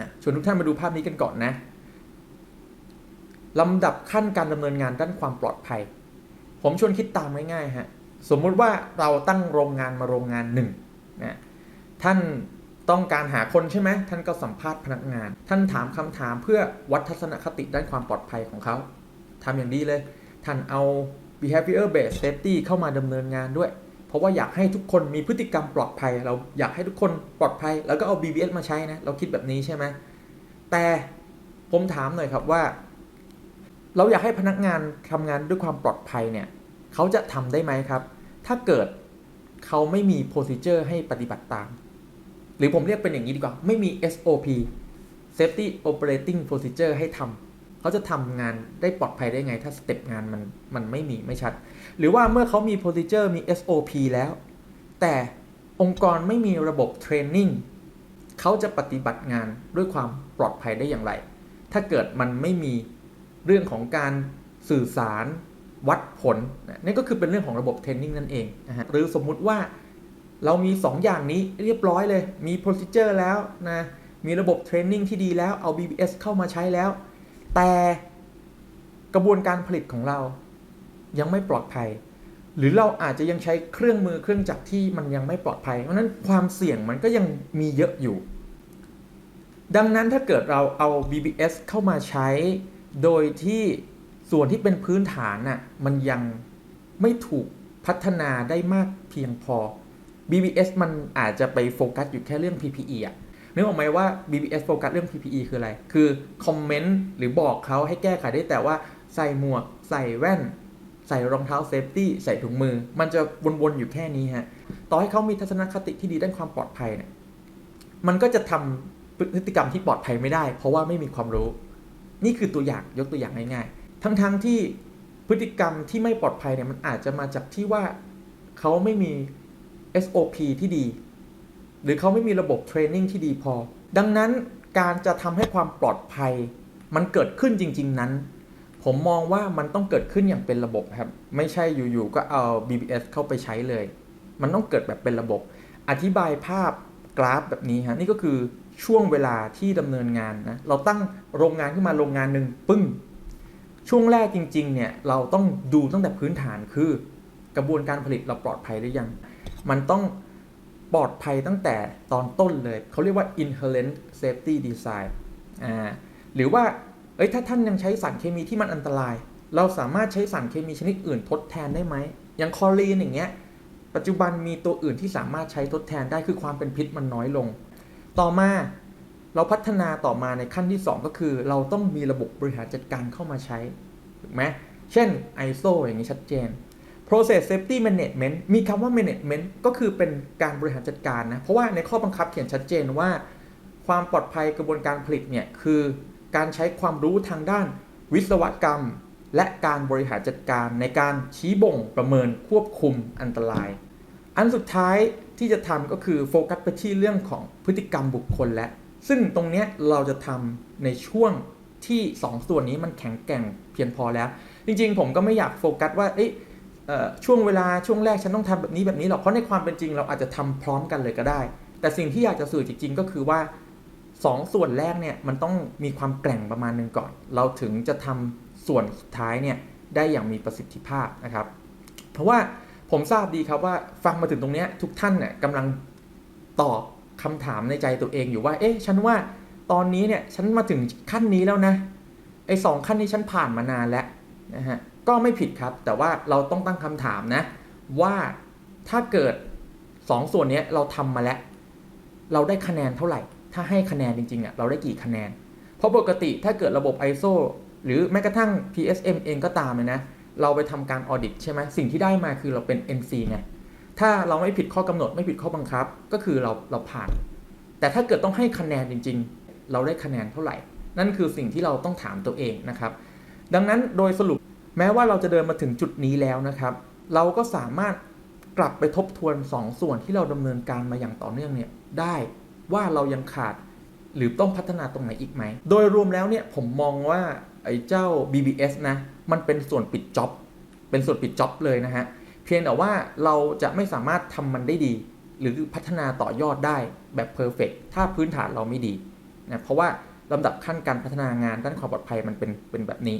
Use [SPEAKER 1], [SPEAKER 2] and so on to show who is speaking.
[SPEAKER 1] อะชวนทุกท่านมาดูภาพนี้กันก่อนนะลำดับขั้นการดำเนินงานด้านความปลอดภัย ผมชวนคิดตามง่ายๆฮะสมมุติว่าเราตั้งโรงงานมาโรงงานหนึ่งนะท่านต้องการหาคนใช่ไหมท่านก็สัมภาษณ์พนักงาน ท่านถามคำถามเพื่อวัดทัศนคติด้านความปลอดภัยของเขาทำอย่างดีเลย ท่านเอา behavior based safety เข้ามาดำเนินงานด้วย เพราะว่าอยากให้ทุกคนมีพฤติกรรมปลอดภัย เราอยากให้ทุกคนปลอดภัย แล้วก็เอา BBS มาใช้นะ เราคิดแบบนี้ใช่ไหมแต่ผมถามหน่อยครับว่า เราอยากให้พนักงานทำงานด้วยความปลอดภัยเนี่ยเขาจะทำได้ไหมครับ ถ้าเกิดเขาไม่มี procedure ให้ปฏิบัติตาม หรือผมเรียกเป็นอย่างนี้ดีกว่า ไม่มี SOP Safety Operating Procedure ให้ทำ เขาจะทำงานได้ปลอดภัยได้ไง ถ้าสเต็ปงานมันมันไม่มีไม่ชัด หรือว่าเมื่อเขามี procedure มี SOP แล้ว แต่องค์กรไม่มีระบบเทรนนิ่งเขาจะปฏิบัติงานด้วยความปลอดภัยได้อย่างไร ถ้าเกิดมันไม่มีเรื่องของการสื่อสารวัดผลนะนี่ก็คือเป็นเรื่องของระบบเทรนนิ่งนั่นเองนะฮะหรือสมมุติว่าเรามี 2 อย่างนี้เรียบร้อยเลย มี procedure แล้วนะ มีระบบเทรนนิ่งที่ดีแล้ว เอา BBS เข้ามาใช้แล้ว แต่กระบวนการผลิตของเรายังไม่ปลอดภัย หรือเราอาจจะยังใช้เครื่องมือเครื่องจักรที่มันยังไม่ปลอดภัย เพราะนั้นความเสี่ยงมันก็ยังมีเยอะอยู่ ดังนั้นถ้าเกิดเราเอา BBS เข้ามาใช้ โดยที่ส่วนที่เป็นพื้นฐานน่ะมันยังไม่ถูกพัฒนาได้มากเพียงพอ BBS มันอาจจะไปโฟกัสอยู่แค่เรื่อง PPE อะ นึกออกไหมว่า BBS โฟกัสเรื่อง PPE คืออะไร คือคอมเมนต์หรือบอกเขาให้แก้ไขได้แต่ว่าใส่หมวก ใส่แว่น ใส่รองเท้าเซฟตี้ ใส่ถุงมือ มันจะวนๆอยู่แค่นี้ฮะ ต่อให้เขามีทัศนคติที่ดีด้านความปลอดภัยเนี่ย มันก็จะทำพฤติกรรมที่ปลอดภัยไม่ได้ เพราะว่าไม่มีความรู้ นี่คือตัวอย่างยกตัวอย่างง่ายๆ ทั้งๆทที่พฤติกรรมที่ไม่ปลอดภัยเนี่ยมันอาจจะมาจากที่ว่าเขาไม่มี SOP ที่ดี หรือเขาไม่มีระบบเทรนนิ่งที่ดีพอ ดังนั้นการจะทำให้ความปลอดภัย มันเกิดขึ้นจริง ๆ นั้น ผมมองว่ามันต้องเกิดขึ้นอย่างเป็นระบบครับ ไม่ใช่อยู่ๆก็เอา BBS เข้าไปใช้เลย มันต้องเกิดแบบเป็นระบบ อธิบายภาพกราฟแบบนี้ฮะนี่ก็คือช่วงเวลาที่ดำเนินงานนะ เราตั้งโรงงานขึ้นมาโรงงานหนึ่งปึ้ง ช่วงแรกจริง ๆ เนี่ยเราต้องดูตั้งแต่พื้นฐานคือกระบวนการผลิตเราปลอดภัยหรือยัง มันต้อง ปลอดภัยตั้งแต่ตอนต้นเลย เขาเรียกว่า inherent safety design อ่าหรือว่าเอ้ยถ้าท่านยังใช้สารเคมีที่มันอันตราย เราสามารถใช้สารเคมีชนิดอื่นทดแทนได้ไหม อย่างคลอรีนอย่างเงี้ย ปัจจุบันมีตัวอื่นที่สามารถใช้ทดแทนได้คือความเป็นพิษมันน้อยลง ต่อมาเราพัฒนาต่อมาในขั้นที่ 2 ก็คือ เราต้องมีระบบบริหารจัดการเข้ามาใช้ถูกไหมเช่น ISO อย่างนี้ชัดเจน process safety management มีคำว่า management ก็คือเป็นการบริหารจัดการนะ เพราะว่าในข้อบังคับเขียนชัดเจนว่า ความปลอดภัยกระบวนการผลิตเนี่ย คือการใช้ความรู้ทางด้านวิศวกรรม และการบริหารจัดการในการชี้บ่งประเมินควบคุมอันตราย อันสุดท้ายที่จะทำก็คือโฟกัสไปที่เรื่องของพฤติกรรมบุคคลและ ซึ่งตรงนี้เราจะทำในช่วงที่ 2 ส่วนนี้มันแข็งแกร่งเพียงพอแล้ว จริงๆ ผมก็ไม่อยากโฟกัสว่าเอ้ย ช่วงเวลาช่วงแรกฉันต้องทำแบบนี้แบบนี้หรอกเพราะในความเป็นจริง เราอาจจะทำพร้อมกันเลยก็ได้ แต่สิ่งที่อยากจะสื่อจริงๆก็คือว่าสองส่วนแรกเนี่ยมันต้องมีความแกร่งประมาณหนึ่งก่อน เราถึงจะทำส่วนสุดท้ายเนี่ยได้อย่างมีประสิทธิภาพนะครับ เพราะว่าผมทราบดีครับว่าฟังมาถึงตรงนี้ทุกท่านเนี่ยกำลังตอบคำถามในใจตัวเองอยู่ว่า เอ๊ะฉันว่าตอนนี้เนี่ยฉันมาถึงขั้นนี้แล้วนะไอ้สองขั้นนี้ฉันผ่านมานานแล้วนะฮะ ก็ไม่ผิดครับ แต่ว่าเราต้องตั้งคำถามนะ ว่าถ้าเกิด 2 ส่วนนี้เราทำมาแล้ว เราได้คะแนนเท่าไหร่ ถ้าให้คะแนนจริงๆอะเราได้กี่คะแนน เพราะปกติถ้าเกิดระบบ ISO หรือแม้กระทั่ง PSM เองก็ตามเลยนะ เราไปทำการออดิตใช่ไหมสิ่งที่ได้มาคือเราเป็น NC ไงถ้าเราไม่ผิดข้อกำหนดไม่ผิดข้อบังคับ ก็คือเราเราผ่าน แต่ถ้าเกิดต้องให้คะแนนจริง ๆ เราได้คะแนนเท่าไหร่ นั่นคือสิ่งที่เราต้องถามตัวเองนะครับ ดังนั้นโดยสรุป แม้ว่าเราจะเดินมาถึงจุดนี้แล้วนะครับ เราก็สามารถกลับไปทบทวน 2ส่วนที่เราดำเนินการมาอย่างต่อเนื่องเนี่ยได้ว่าเรายังขาดหรือต้องพัฒนาตรงไหนอีกไหม โดยรวมแล้วเนี่ยผมมองว่าไอ้เจ้า BBS นะมันเป็นส่วนปิดจ็อบเป็นส่วนปิดจ็อบเลยนะฮะเพียงแต่ว่าเราจะไม่สามารถทำมันได้ดี หรือพัฒนาต่อยอดได้แบบเพอร์เฟกถ้าพื้นฐานเราไม่ดีนะเพราะว่าลำดับขั้นการพัฒนางานด้านความปลอดภัยมันเป็นเป็นแบบนี้